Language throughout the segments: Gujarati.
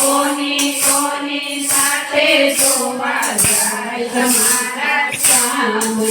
કોની કોની સાથે જોવા જાય? તમારા સામે.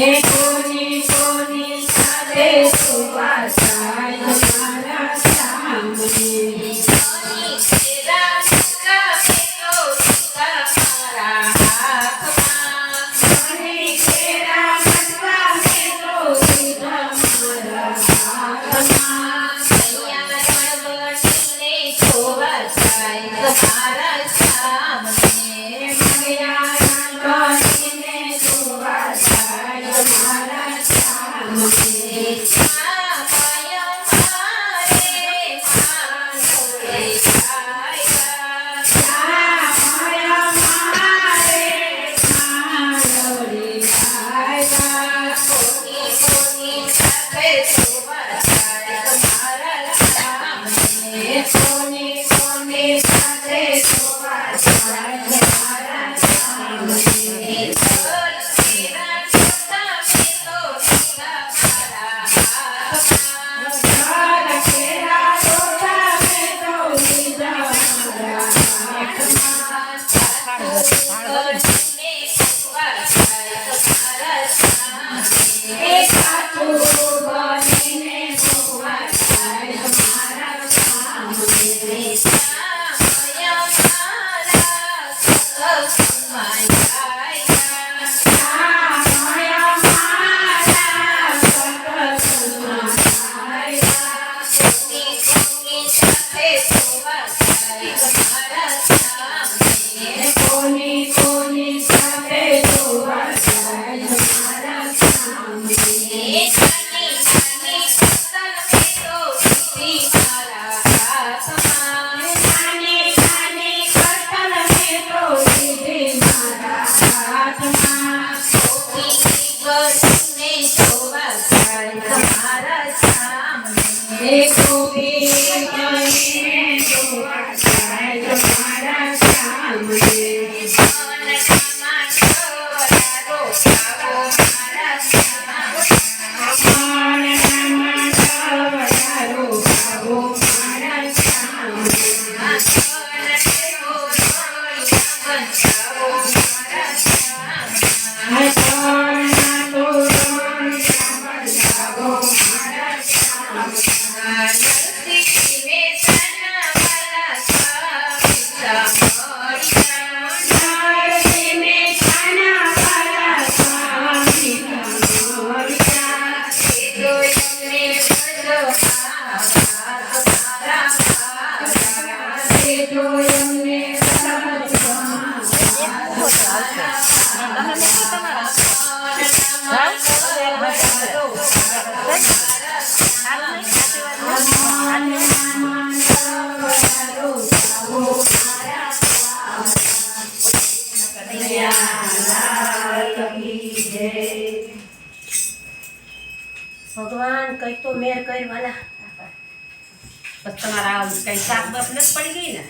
કોની કોની સાથે સુવાસાય Thank you. Yeah. ભગવાન કઈ તો મેર કરવાના. બસ તમારા કઈ સાત બસ નથી પડી ગઈ ને?